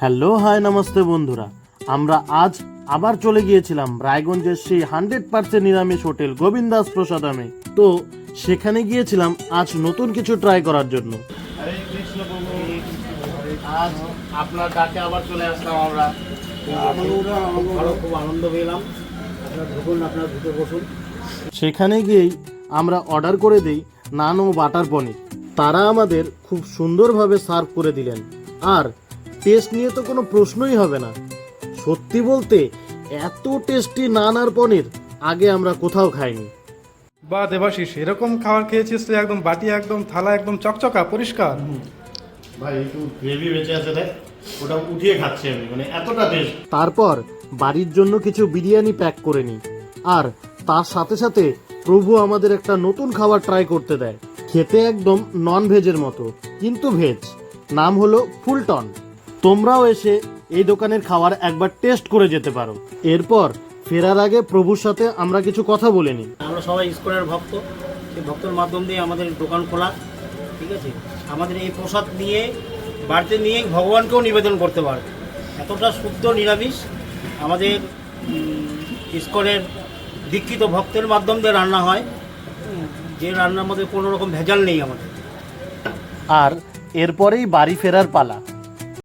Hello hi namaste বন্ধুরা। আমরা আজ আবার চলে গিয়েছিলাম রায়গঞ্জের সেই হান্ড্রেড পার্সেন্ট নিরামিষ হোটেল গোবিন্দাস প্রসাদামে তো সেখানে গিয়েছিলাম আজ নতুন কিছু ট্রাই করার জন্য। আজ আপনার ডাকে আবার চলে আসলাম আমরা। খুব আনন্দ পেলাম। আপনার ঢুকুন বসুন। সেখানে গিয়েই আমরা অর্ডার করে দিই নান ও বাটার পনির। তারা আমাদের খুব সুন্দরভাবে সার্ভ করে দিলেন। আর টেস্ট নিয়ে তো কোনো প্রশ্নই হবে না। সত্যি বলতে এত টেস্টি নান আর পনির আগে আমরা কোথাও খাইনি। বা দেবাশিস এরকম খাবার খেয়েছিস তুই একদম বাটি একদম থালা একদম চকচকা পরিষ্কার? ভাই একটু গ্রেভি বেঁচে আছে দেখ ওটা উঠিয়ে খাচ্ছি আমি মানে এতটা টেস্ট তারপর বাড়ির জন্য কিছু বিরিয়ানি প্যাক করে নিই আর তার সাথে সাথে প্রভু আমাদের একটা নতুন খাবার ট্রাই করতে দেয়। খেতে একদম নন ভেজের মতো কিন্তু ভেজ নাম হলো ফুলটন। তোমরাও এসে এই দোকানের খাবার একবার টেস্ট করে যেতে পারো। এরপর ফেরার আগে প্রভুর সাথে আমরা কিছু কথা বলে নিই। আমরা সবাই ইস্কনের ভক্ত। সেই ভক্তের মাধ্যম দিয়ে আমাদের দোকান খোলা ঠিক আছে? আমাদের এই প্রসাদ নিয়ে বাড়িতে নিয়ে ভগবানকেও নিবেদন করতে পারবে এতটা শুদ্ধ নিরামিষ আমাদের ইস্কনের দীক্ষিত ভক্তের মাধ্যম দিয়ে রান্না হয়। যে রান্নার মধ্যে কোনো রকম ভেজাল নেই আমাদের। আর এরপরেই বাড়ি ফেরার পালা।